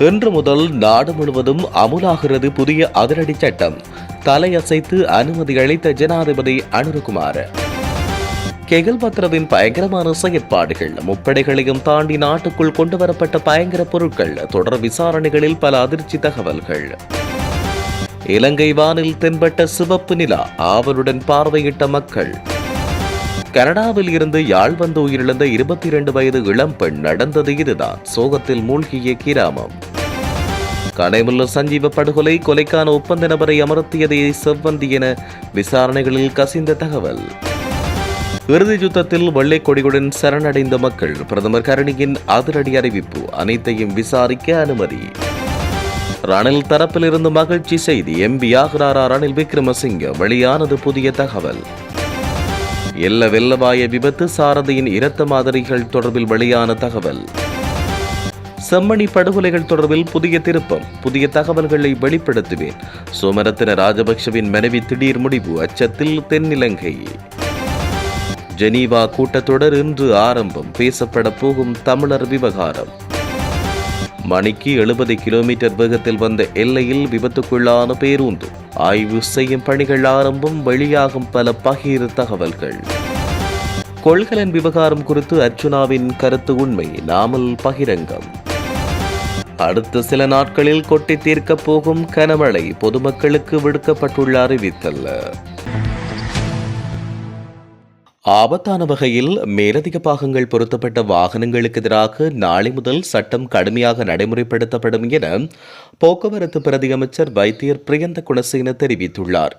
இன்று முதல் நாடு முழுவதும் அமுலாகிறது புதிய அதிரடி சட்டம். தலையசைத்து அனுமதி அளித்த ஜனாதிபதி அனுருகுமார். கெகல் பத்ரவின் பயங்கரமான செயற்பாடுகள் முப்படைகளையும் தாண்டி நாட்டுக்குள் கொண்டுவரப்பட்ட பயங்கர பொருட்கள் தொடர் விசாரணைகளில் பல அதிர்ச்சி தகவல்கள். இலங்கை வானில் தென்பட்ட சிவப்பு நிலா ஆவலுடன் பார்வையிட்ட மக்கள். கனடாவில் இருந்து யாழ் வந்து உயிரிழந்த இருபத்தி இரண்டு வயது இளம்பெண் நடந்தது இதுதான் சோகத்தில் மூழ்கிய கிராமம். கடைமுல்ல சஞ்சீவ படுகொலை கொலைக்கான ஒப்பந்த நபரை அமர்த்தியதே செவ்வந்தி என விசாரணைகளில் கசிந்த தகவல். இறுதி யுத்தத்தில் வெள்ளை கொடியுடன் சரணடைந்த மக்கள் பிரதமர் கருணியின் அதிரடி அறிவிப்பு அனைத்தையும் விசாரிக்க அனுமதி. ரணில் தரப்பிலிருந்து மகிழ்ச்சி செய்தி எம்பி ஆகிறாரா ரணில் விக்ரமசிங்க வெளியானது புதிய தகவல். எல்ல வெல்லவாய விபத்து சாரதியின் இரத்த மாதிரிகள் தொடர்பில் வெளியான தகவல். செம்மணி படுகொலைகள் தொடர்பில் புதிய திருப்பம் புதிய தகவல்களை வெளிப்படுத்துவேன். சோமரத்தின ராஜபக்சவின் மனைவி திடீர் முடிவு அச்சத்தில் தென்னிலங்கை. ஜெனீவா கூட்டத்தொடர் இன்று ஆரம்பம் பேசப்பட போகும் தமிழர் விவகாரம். மணிக்கு எழுபது கிலோமீட்டர் வேகத்தில் வந்த எல்லையில் விபத்துக்குள்ளான பேருந்து. ஆய்வு செய்யும் பணிகள் ஆரம்பம் வெளியாகும் பல பகிர் தகவல்கள். கொள்கலன் விவகாரம் குறித்து அர்ச்சுனாவின் கருத்து உண்மை நாமல் பகிரங்கம். அடுத்த சில நாட்களில் கொட்டி தீர்க்கப் போகும் கனமழை பொதுமக்களுக்கு விடுக்கப்பட்டுள்ள அறிவித்தல். ஆபத்தான வகையில் மேலதிக பாகங்கள் பொருத்தப்பட்ட வாகனங்களுக்கு எதிராக நாளை முதல் சட்டம் கடுமையாக நடைமுறைப்படுத்தப்படும் என போக்குவரத்து பிரதி அமைச்சர் வைத்தியர் பிரியந்த குணசேன தெரிவித்துள்ளார்.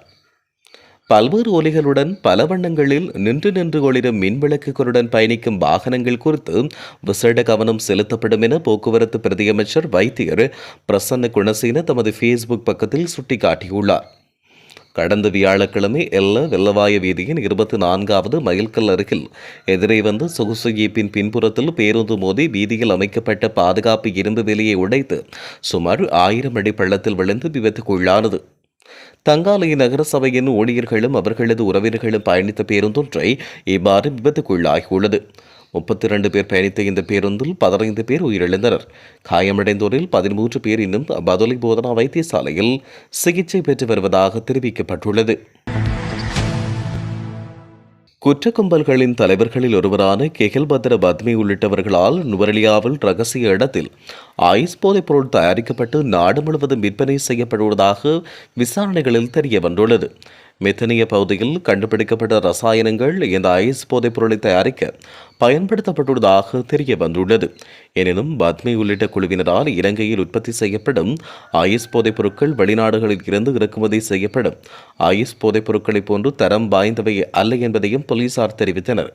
பல்வேறு ஒலிகளுடன் பல வண்ணங்களில் நின்று நின்று ஒளிரும் மின்விளக்குகளுடன் பயணிக்கும் வாகனங்கள் குறித்து விசேட கவனம் செலுத்தப்படும் என போக்குவரத்து பிரதியமைச்சர் வைத்தியர் பிரசன்ன குணசேன தமது ஃபேஸ்புக் பக்கத்தில் சுட்டிக்காட்டியுள்ளார். கடந்த வியாழக்கிழமை எல்ல வெள்ளவாய வீதியின் இருபத்தி நான்காவது மயில்கல் அருகில் எதிரே வந்து சொகுசு ஜீப்பின் பின்புறத்தில் பேருந்து மோதி வீதியில் அமைக்கப்பட்ட பாதுகாப்பு இரும்பு வெளியை உடைத்து சுமார் ஆயிரம் அடி பள்ளத்தில் விழுந்து விபத்துக்குள்ளானது. தங்காலை நகர சபையின் ஊழியர்களும் அவர்களது உறவினர்களும் பயணித்த பேருந்தொன்றை இவ்வாறு விபத்துக்குள்ளாகியுள்ளது. முப்பத்தி இரண்டு பேர் பயணித்த இந்த பேருந்தில் பதினைந்து பேர் உயிரிழந்தனர். காயமடைந்தோரில் பதிமூன்று பேர் இன்னும் பதுளை போதனா வைத்தியசாலையில் சிகிச்சை பெற்று வருவதாக தெரிவிக்கப்பட்டுள்ளது. குற்ற கும்பல்களின் தலைவர்களில் ஒருவரான கெகில் பத்ர பத்மி உள்ளிட்டவர்களால் நுவரெலியாவில் ரகசிய இடத்தில் ஐஸ் போதைப் பொருள் தயாரிக்கப்பட்டு நாடு முழுவதும் விற்பனை செய்யப்படுவதாக விசாரணைகளில் தெரிய வந்துள்ளது மெத்தனிய பகுதியில் கண்டுபிடிக்கப்பட்ட ரசாயனங்கள் இந்த ஐஸ் போதைப்பொருளை தயாரிக்க பயன்படுத்தப்பட்டுள்ளதாக தெரிய வந்துள்ளது. எனினும் பத்மி உள்ளிட்ட குழுவினரால் இலங்கையில் உற்பத்தி செய்யப்படும் ஐஸ் போதைப் பொருட்கள் வெளிநாடுகளில் இருந்து இறக்குமதி செய்யப்படும். ஐஸ் போதைப் பொருட்களைப் போன்று தரம் வாய்ந்தவை அல்ல என்பதையும் போலீசார் தெரிவித்தனர்.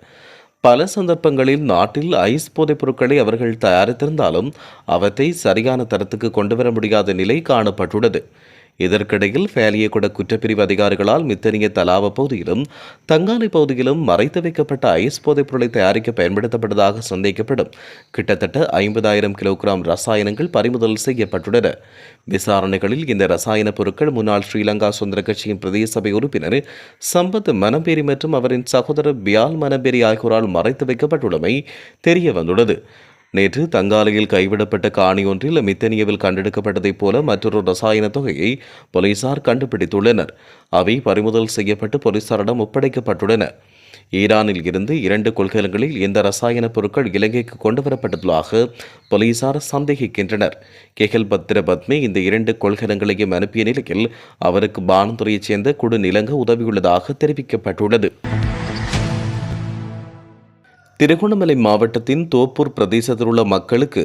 பல சந்தர்ப்பங்களில் நாட்டில் ஐஸ் போதைப் பொருட்களை அவர்கள் தயாரித்திருந்தாலும் அவற்றை சரியான தரத்துக்கு கொண்டுவர முடியாத நிலை காணப்பட்டுள்ளது. இதற்கிடையில் ஃபேலியகுட குற்றப்பிரிவு அதிகாரிகளால் மித்தனிய தலாவ பகுதியிலும் தங்காலை பகுதியிலும் மறைத்து வைக்கப்பட்ட ஐஸ் போதைப் பொருளை தயாரிக்க பயன்படுத்தப்பட்டதாக சந்தேகப்படும். கிட்டத்தட்ட ஐம்பதாயிரம் கிலோகிராம் ரசாயனங்கள் பறிமுதல் செய்யப்பட்டுள்ளன. விசாரணைகளில் இந்த ரசாயன பொருட்கள் முன்னாள் ஸ்ரீலங்கா சுதந்திர கட்சியின் பிரதேச சபை உறுப்பினர் சம்பத் மனம்பேரி மற்றும் அவரின் சகோதரர் பியால் மனம்பேரி ஆகியோரால் மறைத்து வைக்கப்பட்டுள்ளமை தெரிய வந்துள்ளது நேற்று தங்காலையில் கைவிடப்பட்ட காணி ஒன்றில் மித்தனியவில் கண்டெடுக்கப்பட்டதைப் போல மற்றொரு ரசாயன தொகையை போலீசார் கண்டுபிடித்துள்ளனர். அவை பறிமுதல் செய்யப்பட்டு போலீசாரிடம் ஒப்படைக்கப்பட்டுள்ளன. ஈரானில் இருந்து இரண்டு கொள்கலங்களில் இந்த ரசாயன பொருட்கள் இலங்கைக்கு கொண்டுவரப்பட்டுள்ளதாக போலீசார் சந்தேகிக்கின்றனர். கெகல் பத்ரபத்மே இந்த இரண்டு கொள்கலங்களையும் அனுப்பிய நிலையில் அவருக்கு பானந்துறையைச் சேர்ந்த குடு நிலங்க உதவியுள்ளதாக தெரிவிக்கப்பட்டுள்ளது. திருகோணமலை மாவட்டத்தின் தோப்பூர் பிரதேசத்தில் உள்ள மக்களுக்கு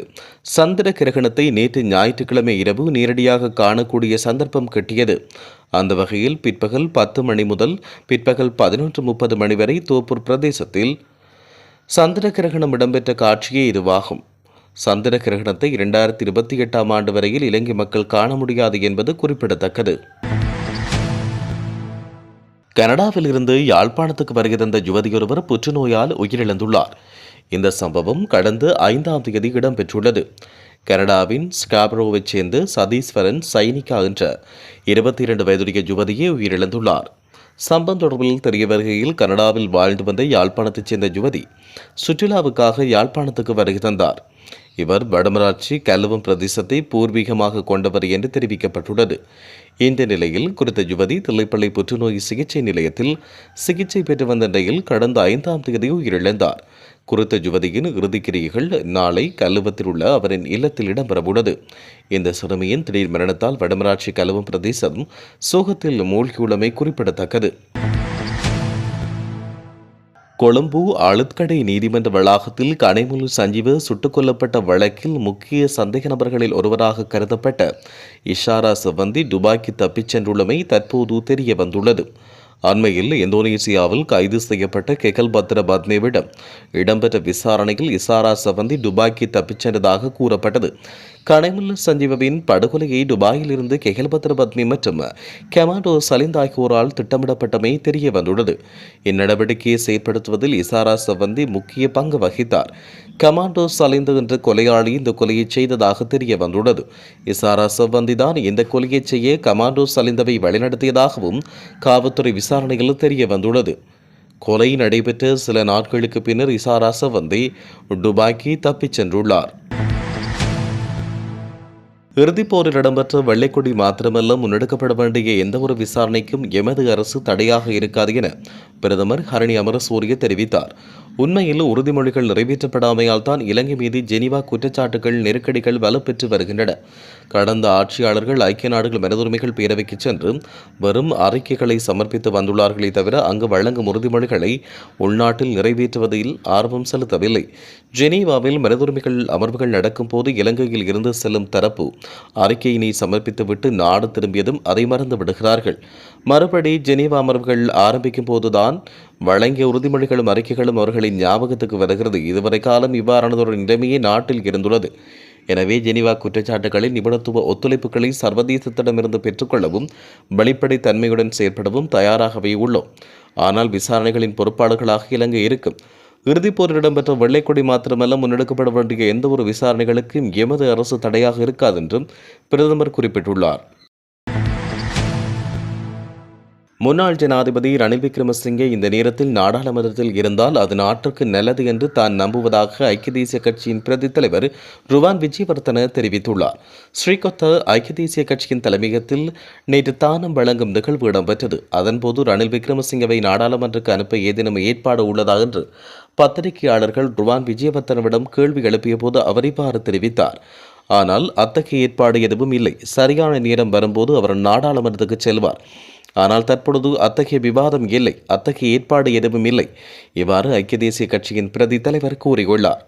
சந்திர கிரகணத்தை நேற்று ஞாயிற்றுக்கிழமை இரவு நேரடியாக காணக்கூடிய சந்தர்ப்பம் கிட்டியது. அந்த வகையில் பிற்பகல் பத்து மணி முதல் பிற்பகல் பதினொன்று முப்பது மணி வரை தோப்பூர் பிரதேசத்தில் சந்திர கிரகணம் இடம்பெற்ற காட்சியே இதுவாகும். சந்திர கிரகணத்தை இரண்டாயிரத்தி இருபத்தி எட்டாம் ஆண்டு வரையில் இலங்கை மக்கள் காண முடியாது என்பது குறிப்பிடத்தக்கது. கனடாவில் இருந்து யாழ்ப்பாணத்துக்கு வருகை தந்த யுவதியொருவர் புற்றுநோயால் உயிரிழந்துள்ளார். இந்த சம்பவம் கடந்த ஐந்தாம் தேதி இடம்பெற்றுள்ளது. கனடாவின் ஸ்காப்ரோவைச் சேர்ந்த சதீஸ்வரன் சைனிகா என்ற இருபத்தி இரண்டு வயதுடைய யுவதியே உயிரிழந்துள்ளார். சம்பவம் தொடர்பில் தெரிய வருகையில் கனடாவில் வாழ்ந்து வந்த யாழ்ப்பாணத்தைச் சேர்ந்த யுவதி சுற்றுலாவுக்காக யாழ்ப்பாணத்துக்கு வருகை தந்தார். இவர் வடமராட்சி கல்வம் பிரதேசத்தை பூர்வீகமாக கொண்டவர் என்று தெரிவிக்கப்பட்டுள்ளது. இந்த நிலையில் குறித்த யுவதி தில்லைப்பள்ளி புற்றுநோய் சிகிச்சை நிலையத்தில் சிகிச்சை பெற்று வந்த நிலையில் கடந்த ஐந்தாம் தேதி உயிரிழந்தார். குறித்த யுவதியின் இறுதிக்கிரியைகள் நாளை கல்லுவத்தில் உள்ள அவரின் இல்லத்தில் இடம்பெறவுள்ளது. இந்த சிறுமியின் திடீர் மரணத்தால் வடமராட்சி கல்லுவம் பிரதேசம் சோகத்தில் மூழ்கியுள்ளமை குறிப்பிடத்தக்கது. கொழும்பு அழுத்கடை நீதிமன்ற வளாகத்தில் கனைமுல் சஞ்சீவ சுட்டுக் கொல்லப்பட்ட வழக்கில் முக்கிய சந்தேக நபர்களில் ஒருவராக கருதப்பட்ட இஷாரா சிவந்தி துபாய்க்கு தப்பிச் சென்றுள்ளமை தற்போது தெரிய வந்துள்ளது. அண்மையில் இந்தோனேசியாவில் கைது செய்யப்பட்ட கெகல் பத்ர பத்னேவிடம் இடம்பெற்ற விசாரணையில் இசாரா சவந்தி துபாய்க்கு தப்பிச் சென்றதாக கூறப்பட்டது. கனைமுல்ல சஞ்சீவவின் படுகொலையை துபாயிலிருந்து கெகல்பத்ர பத்மி மற்றும் கமாண்டோ சலிந்த் ஆகியோரால் திட்டமிடப்பட்டமை தெரிய வந்துள்ளது. இந்நடவடிக்கையை செயற்படுத்துவதில் இசாரா சவந்தி முக்கிய பங்கு வகித்தார். கமாண்டோ சலிந்து என்ற கொலையாளி இந்த கொலையை செய்ததாக தெரிய வந்துள்ளது. இசாரா சவந்தி தான் இந்த கொலையை செய்ய கமாண்டோ சலிந்தவை வழிநடத்தியதாகவும் காவல்துறை விசாரணையில் தெரிய வந்துள்ளது. கொலை நடைபெற்ற சில நாட்களுக்கு பின்னர் இசாரா சவந்தி டுபாய்க்கு தப்பிச் சென்றுள்ளார். இறுதிப் போரில் இடம்பெற்ற வெள்ளைக்கொடி மாத்திரமல்ல முன்னெடுக்கப்பட வேண்டிய எந்தவொரு விசாரணைக்கும் எமது அரசு தடையாக இருக்காது என பிரதமர் ஹரணி அமரசூரிய தெரிவித்தார். உண்மையில் உறுதிமொழிகள் நிறைவேற்றப்படாமையால் தான் இலங்கை மீது ஜெனீவா குற்றச்சாட்டுகள் நெருக்கடிகள் வலுப்பெற்று வருகின்றன. கடந்த ஆட்சியாளர்கள் ஐக்கிய நாடுகள் மனிதுரிமைகள் பேரவைக்கு சென்று வெறும் அறிக்கைகளை சமர்ப்பித்து வந்துள்ளார்களே தவிர அங்கு வழங்கும் உறுதிமொழிகளை உள்நாட்டில் நிறைவேற்றுவதில் ஆர்வம் செலுத்தவில்லை. ஜெனீவாவில் மனிதுரிமைகள் அமர்வுகள் நடக்கும் போது இலங்கையில் இருந்து செல்லும் தரப்பு அறிக்கையினை சமர்ப்பித்துவிட்டு நாடு திரும்பியதும் அதை மறந்து விடுகிறார்கள். மறுபடி ஜெனீவா அமர்வுகள் ஆரம்பிக்கும் போதுதான் வழங்கிய உறுதிமொழிகளும் அறிக்கைகளும் அவர்களின் ஞாபகத்துக்கு வருகிறது. இதுவரை காலம் இவ்வாறானதொரு நிலைமையே நாட்டில் இருந்துள்ளது. எனவே ஜெனீவா குற்றச்சாட்டுகளில் நிபுணத்துவ ஒத்துழைப்புகளை சர்வதேசத்திடமிருந்து பெற்றுக்கொள்ளவும் வெளிப்படை தன்மையுடன் செயற்படவும் தயாராகவே உள்ளோம். ஆனால் விசாரணைகளின் பொறுப்பாளர்களாக இலங்கை இருக்கும். இறுதிப் போரில் இடம்பெற்ற வெள்ளைக்கொடி மாத்திரமல்ல முன்னெடுக்கப்பட வேண்டிய எந்தவொரு விசாரணைகளுக்கும் எமது அரசு தடையாக இருக்காது என்றும் பிரதமர் குறிப்பிட்டுள்ளார். முன்னாள் ஜனாதிபதி ரணில் விக்ரமசிங்கே இந்த நேரத்தில் நாடாளுமன்றத்தில் இருந்தால் அது நாட்டிற்கு நல்லது என்று தான் நம்புவதாக ஐக்கிய தேசிய கட்சியின் பிரதி தலைவர் ருவான் விஜயவர்தன தெரிவித்துள்ளார். ஸ்ரீகொத்த ஐக்கிய தேசிய கட்சியின் தலைமையகத்தில் நேற்று தானம் வழங்கும் நிகழ்வு இடம்பெற்றது. அதன்போது ரணில் விக்ரமசிங்கவை நாடாளுமன்றக்கு அனுப்ப ஏதேனும் ஏற்பாடு உள்ளதா என்று பத்திரிகையாளர்கள் ருவான் விஜயவர்தனவிடம் கேள்வி எழுப்பிய போது அவர் இவ்வாறு தெரிவித்தார். ஆனால் அத்தகைய ஏற்பாடு எதுவும் இல்லை. சரியான நேரம் வரும்போது அவர் நாடாளுமன்றத்துக்கு செல்வார். ஆனால் தற்பொழுது அத்தகைய விவாதம் இல்லை அத்தகைய ஏற்பாடு எதுவும் இல்லை இவ்வாறு ஐக்கிய தேசிய கட்சியின் பிரதி தலைவர் கூறியுள்ளார்.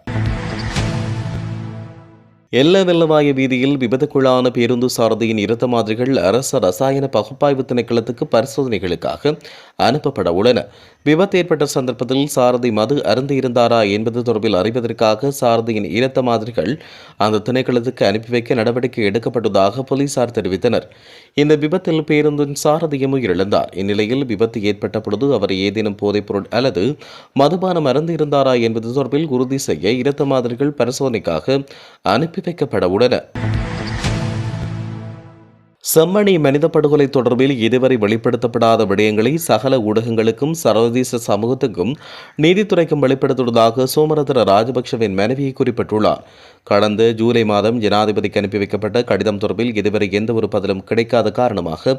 எல்ல வெள்ளவாய வீதியில் விபத்துக்குள்ளான பேருந்து சாரதியின் இரத்த மாதிரிகள் அரச ரசாயன பகுப்பாய்வு திணைக்களத்துக்கு பரிசோதனைகளுக்காக அனுப்பப்பட உள்ளன. விபத்து ஏற்பட்ட சந்தர்ப்பத்தில் சாரதி மது அருந்து இருந்தாரா என்பது தொடர்பில் அறிவதற்காக சாரதியின் இரத்த மாதிரிகள் அந்த திணைக்களத்துக்கு அனுப்பி வைக்க நடவடிக்கை எடுக்கப்பட்டதாக போலீசார் தெரிவித்தனர். இந்த விபத்தில் பேருந்தின் சாரதியும் உயிரிழந்தார். இந்நிலையில் விபத்து ஏற்பட்ட பொழுது அவர் ஏதேனும் போதைப்பொருள் அல்லது மதுபானம் அருந்து இருந்தாரா என்பது தொடர்பில் உறுதி செய்ய இரத்த மாதிரிகள் பரிசோதனைக்காக அனுப்பி வைக்கப்பட உள்ளன. செம்மணி மனித படுகொலை தொடர்பில் இதுவரை வெளிப்படுத்தப்படாத விடயங்களை சகல ஊடகங்களுக்கும் சர்வதேச சமூகத்துக்கும் நீதித்துறைக்கும் வெளிப்படுத்துவதாக சோமரத்ன ராஜபக்சவின் மனைவி குறிப்பிட்டுள்ளார். கடந்த ஜூலை மாதம் ஜனாதிபதிக்கு அனுப்பி வைக்கப்பட்ட கடிதம் தொடர்பில் இதுவரை எந்த ஒரு பதிலும் கிடைக்காத காரணமாக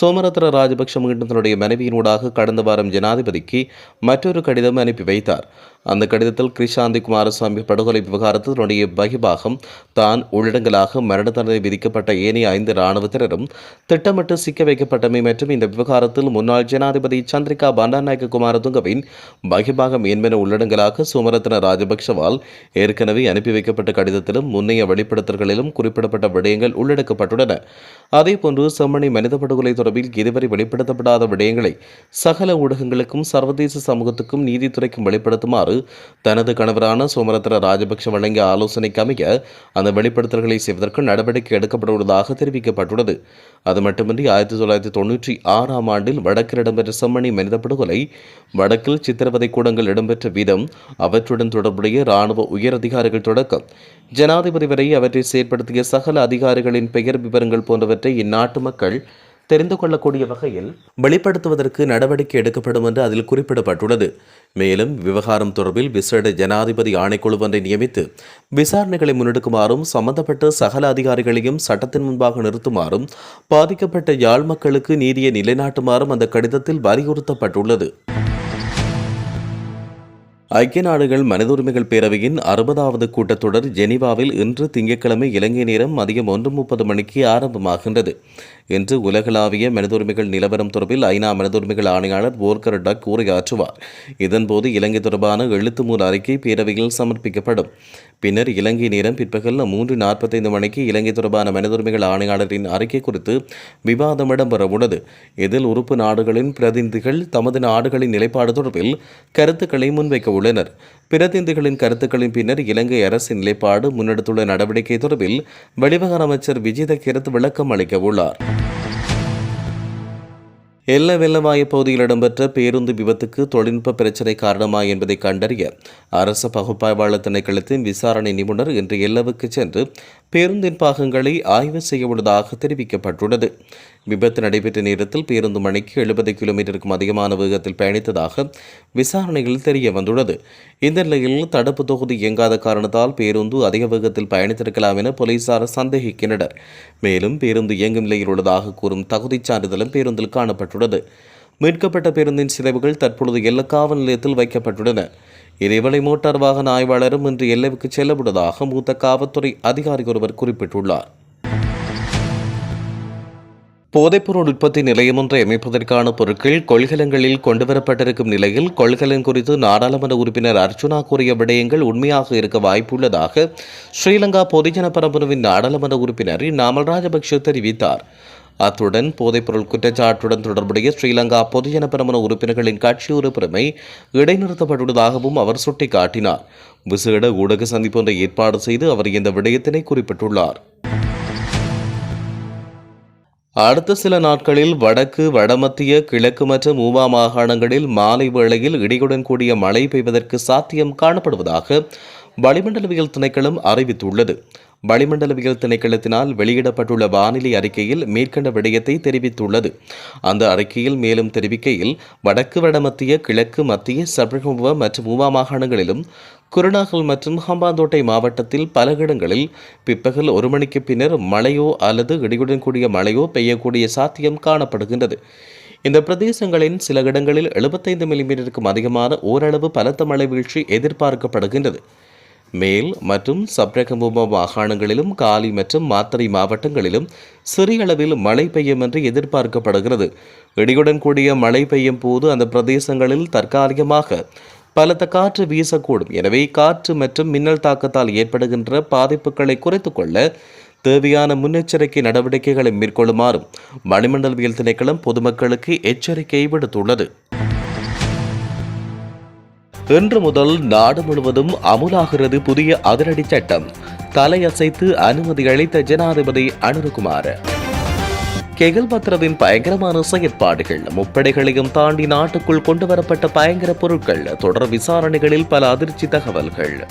சோமரத்ன ராஜபக்ஷ மீண்டும் தன்னுடைய மனைவியினூடாக கடந்த வாரம் ஜனாதிபதிக்கு மற்றொரு கடிதம் அனுப்பி வைத்தார். அந்த கடிதத்தில் கிருஷாந்தி குமாரசாமி படுகொலை விவகாரத்தில் தன்னுடைய பகிபாகம் தான் உள்ளடங்கலாக மரண தண்டனை விதிக்கப்பட்ட ஏனைய ஐந்து இராணுவத்தினரும் திட்டமிட்டு சிக்க வைக்கப்பட்டமை மற்றும் இந்த விவகாரத்தில் முன்னாள் ஜனாதிபதி சந்திரிகா பண்டாநாயக்க குமாரதுங்கவின் பகிபாகம் என்பன உள்ளடங்கலாக சுமரத்ன ராஜபக்ஷவால் ஏற்கனவே அனுப்பி வைக்கப்பட்ட கடிதத்திலும் முன்னைய வெளிப்படுத்தல்களிலும் குறிப்பிடப்பட்ட விடயங்கள் உள்ளடக்கப்பட்டுள்ளன. அதேபோன்று செம்மணி மனித படுகொலை தொடர்பில் இதுவரை வெளிப்படுத்தப்படாத விடயங்களை சகல ஊடகங்களுக்கும் சர்வதேச சமூகத்துக்கும் நீதித்துறைக்கும் வெளிப்படுத்துமாறு செய்யுமாறு தனது கணவரான சோமரத்ன ராஜபக்ஷ வழங்கிய ஆலோசனைக்கு அமைய அந்த வெளிப்படுத்தல்களை செய்வதற்கு நடவடிக்கை எடுக்கப்படுவதாக தெரிவிக்கப்பட்டுள்ளது. அது மட்டுமின்றி ஆயிரத்தி தொள்ளாயிரத்தி தொன்னூற்றி ஆறாம் ஆண்டில் வடக்கில் இடம்பெற்ற செம்மணி மனித படுகொலை வடக்கில் சித்திரவதை கூடங்கள் இடம்பெற்ற வீதம் அவற்றுடன் தொடர்புடைய இராணுவ உயரதிகாரிகள் தொடக்கம். ஜனாதிபதி வரை அவற்றை செயற்படுத்திய சகல அதிகாரிகளின் பெயர் விவரங்கள் போன்றவற்றை இந்நாட்டு மக்கள் தெரிந்து கொள்ளக்கூடிய வகையில் வெளிப்படுத்துவதற்கு நடவடிக்கை எடுக்கப்படும் என்று அதில் குறிப்பிடப்பட்டுள்ளது. மேலும் விவகாரம் தொடர்பில் விசேட ஜனாதிபதி ஆணைக்குழு ஒன்றை நியமித்து விசாரணைகளை முன்னெடுக்குமாறும் சம்பந்தப்பட்ட சகல அதிகாரிகளையும் சட்டத்தின் முன்பாக நிறுத்துமாறும் பாதிக்கப்பட்ட யாழ் மக்களுக்கு நீதியை நிலைநாட்டுமாறும் அந்த கடிதத்தில் வலியுறுத்தப்பட்டுள்ளது. ஐக்கிய நாடுகள் மனித உரிமைகள் பேரவையின் அறுபதாவது கூட்டத்தொடர் ஜெனீவாவில் இன்று திங்கட்கிழமை இலங்கை நேரம் மதியம் ஒன்று முப்பது மணிக்கு ஆரம்பமாகின்றது. இன்று உலகளாவிய மனித உரிமைகள் நிலவரம் தொடர்பில் ஐநா மனித உரிமைகள் ஆணையாளர் ஓர்கர் டக் உரையாற்றுவார். இதன்போது இலங்கை தொடர்பான எழுத்து மூல அறிக்கை பேரவையில் சமர்ப்பிக்கப்படும். பின்னர் இலங்கை நேரம் பிற்பகல் மூன்று நாற்பத்தைந்து மணிக்கு இலங்கை தொடர்பான மனித உரிமைகள் ஆணையாளரின் அறிக்கை குறித்து விவாதம் இடம்பெறவுள்ளது இதில் உறுப்பு நாடுகளின் பிரதிநிதிகள் தமது நாடுகளின் நிலைப்பாடு தொடர்பில் கருத்துக்களை முன்வைக்க உள்ளனர். பிரதிநிதிகளின் கருத்துக்களின் பின்னர் இலங்கை அரசின் நிலைப்பாடு முன்னெடுத்துள்ள நடவடிக்கை தொடர்பில் வெளிவகார அமைச்சர் விஜித கிரத் விளக்கம் அளிக்க உள்ளார். எல்ல வெள்ளவாய பகுதியில் இடம்பெற்ற பேருந்து விபத்துக்கு தொழில்நுட்ப பிரச்சினை காரணமா என்பதை கண்டறிய அரசு பகுப்பாய்வாளர் திணைக்களத்தின் விசாரணை நிபுணர் இன்று எல்லவுக்கு சென்று பேருந்தின் பாகங்களை ஆய்வு செய்ய உள்ளதாக தெரிவிக்கப்பட்டுள்ளது. விபத்து நடைபெற்ற நேரத்தில் பேருந்து மணிக்கு எழுபது கிலோமீட்டருக்கும் அதிகமான வேகத்தில் பயணித்ததாக விசாரணையில் தெரிய வந்துள்ளது. இந்த நிலையில் தடுப்பு தொகுதி இயங்காத காரணத்தால் பேருந்து அதிக வேகத்தில் பயணித்திருக்கலாம் என போலீசார் சந்தேகிக்கின்றனர். மேலும் பேருந்து இயங்கும் நிலையில் உள்ளதாக கூறும் தகுதிச் சான்றிதழும் பேருந்தில் காணப்பட்டுள்ளது. மீட்கப்பட்ட பேருந்தின் சிதைவுகள் தற்பொழுது எல்லை காவல் நிலையத்தில் வைக்கப்பட்டுள்ளன. இதேவேளை மோட்டார் வாகன ஆய்வாளரும் இன்று எல்லைவுக்கு செல்லவுள்ளதாக மூத்த காவல்துறை அதிகாரி ஒருவர் குறிப்பிட்டுள்ளார். போதைப்பொருள் உற்பத்தி நிலையம் ஒன்றை அமைப்பதற்கான பொருட்கள் கொள்கலங்களில் கொண்டுவரப்பட்டிருக்கும் நிலையில் கொள்கலன் குறித்து நாடாளுமன்ற உறுப்பினர் அர்ச்சுனா கூறிய விடயங்கள் உண்மையாக இருக்க வாய்ப்புள்ளதாக ஸ்ரீலங்கா பொதுஜன பரம்பரவின் நாடாளுமன்ற உறுப்பினர் நாமல் ராஜபக்ஷ தெரிவித்தார். அத்துடன் போதைப்பொருள் குற்றச்சாட்டுடன் தொடர்புடைய ஸ்ரீலங்கா பொதுஜன பெரமுன உறுப்பினர்களின் கட்சி உறுப்பினமை இடைநிறுத்தப்பட்டுள்ளதாகவும் அவர் சுட்டிக்காட்டினார். விசேட ஊடக சந்திப்பு ஒன்றை ஏற்பாடு செய்து அவர் இந்த விடயத்தினை குறிப்பிட்டுள்ளார். அடுத்த சில நாட்களில் வடக்கு வடமத்திய கிழக்கு மற்றும் ஊவா மாகாணங்களில் மாலை வேளையில் இடியுடன் கூடிய மழை பெய்வதற்கு சாத்தியம் காணப்படுவதாக வளிமண்டலவியல் திணைக்களம் அறிவித்துள்ளது. வளிமண்டலவியல் திணைக்களத்தினால் வெளியிடப்பட்டுள்ள வானிலை அறிக்கையில் மேற்கண்ட விடயத்தை தெரிவித்துள்ளது. அந்த அறிக்கையில் மேலும் தெரிவிக்கையில் வடக்கு வடமத்திய கிழக்கு மத்திய சபரகமுவ மற்றும் மூவா மாகாணங்களிலும் குருநாகல் மற்றும் ஹம்பாந்தோட்டை மாவட்டத்தில் பல இடங்களில் பிற்பகல் ஒரு மணிக்கு பின்னர் மழையோ அல்லது இடியுடன் கூடிய மழையோ பெய்யக்கூடிய சாத்தியம் காணப்படுகின்றது. இந்த பிரதேசங்களின் சில இடங்களில் எழுபத்தைந்து மில்லிமீட்டருக்கும் அதிகமான ஓரளவு பலத்த மழை வீழ்ச்சி எதிர்பார்க்கப்படுகின்றது. மேல் மற்றும் சப்ரகமும மாகாணங்களிலும் காலி மற்றும் மாத்தறை மாவட்டங்களிலும் சிறிய அளவில் மழை பெய்யும் என்று எதிர்பார்க்கப்படுகிறது. இடியுடன் கூடிய மழை பெய்யும் போது அந்த பிரதேசங்களில் தற்காலிகமாக பலத்த காற்று வீசக்கூடும். எனவே காற்று மற்றும் மின்னல் தாக்கத்தால் ஏற்படுகின்ற பாதிப்புகளை குறைத்துக்கொள்ள தேவையான முன்னெச்சரிக்கை நடவடிக்கைகளை மேற்கொள்ளுமாறும் வளிமண்டலவியல் திணைக்களம் பொதுமக்களுக்கு எச்சரிக்கை விடுத்துள்ளது. இன்று முதல் நாடு முழுவதும் அமுலாகிறது புதிய அதிரடி சட்டம். தலையசைத்து அனுமதி அளித்த ஜனாதிபதி அனுருகுமார். கெகல்பத்ரவின் பயங்கரமான செயற்பாடுகள் முப்படைகளையும் தாண்டி நாட்டுக்குள் கொண்டுவரப்பட்ட பயங்கர பொருட்கள் தொடர் விசாரணைகளில் பல அதிர்ச்சி தகவல்கள்.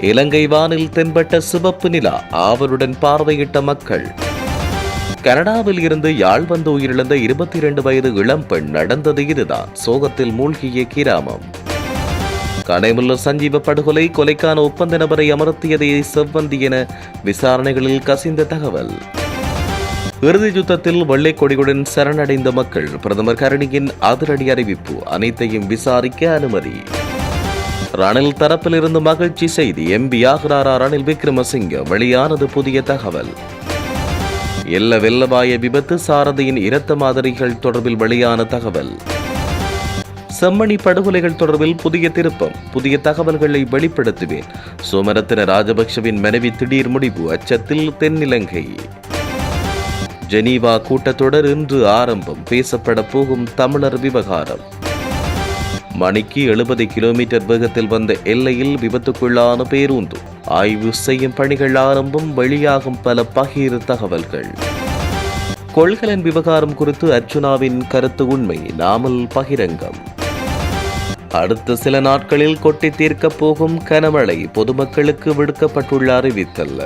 இலங்கை வானில் தென்பட்ட சிவப்பு நிலா ஆவலுடன் பார்வையிட்ட மக்கள். கனடாவில் இருந்து யாழ் வந்து உயிரிழந்த இருபத்தி இரண்டு வயது இளம்பெண் நடந்தது இதுதான் சோகத்தில் மூழ்கிய கிராமம். கடைமுல்லர் சஞ்சீவ படுகொலை கொலைக்கான ஒப்பந்த நபரை அமர்த்தியதே செவ்வந்தி என விசாரணைகளில் கசிந்த தகவல். இறுதி யுத்தத்தில் வெள்ளை கொடியுடன் சரணடைந்த மக்கள் பிரதமர் கருணியின் அதிரடி அறிவிப்பு அனைத்தையும் விசாரிக்க அனுமதி. ரணில் தரப்பிலிருந்து மகிழ்ச்சி செய்தி எம்பி ஆகிறாரா ரணில் விக்ரமசிங்க வெளியானது புதிய தகவல். எல்ல வெல்லவாய விபத்து சாரதியின் இரத்த மாதிரிகள் தொடர்பில் வெளியான தகவல். செம்மணி படுகொலைகள் தொடர்பில் புதிய திருப்பம் புதிய தகவல்களை வெளிப்படுத்துவேன். சோமரத்தின ராஜபக்சவின் மனைவி திடீர் முடிவு அச்சத்தில் தென்னிலங்கை. ஜெனீவா கூட்டத்தொடர் இன்று ஆரம்பம் பேசப்பட போகும் தமிழர் விவகாரம். மணிக்கு எழுபது கிலோமீட்டர் வேகத்தில் வந்த எல்லையில் விபத்துக்குள்ளான பேருந்து. ஆய்வு செய்யும் பணிகள் ஆரம்பம் வெளியாகும் பல பகிர் தகவல்கள். கொள்கலன் விவகாரம் குறித்து அர்ச்சுனாவின் கருத்து உண்மை நாமல் பகிரங்கம். அடுத்த சில நாட்களில் கொட்டி தீர்க்கப் போகும் கனமழை பொதுமக்களுக்கு விடுக்கப்பட்டுள்ள அறிவித்தல்ல.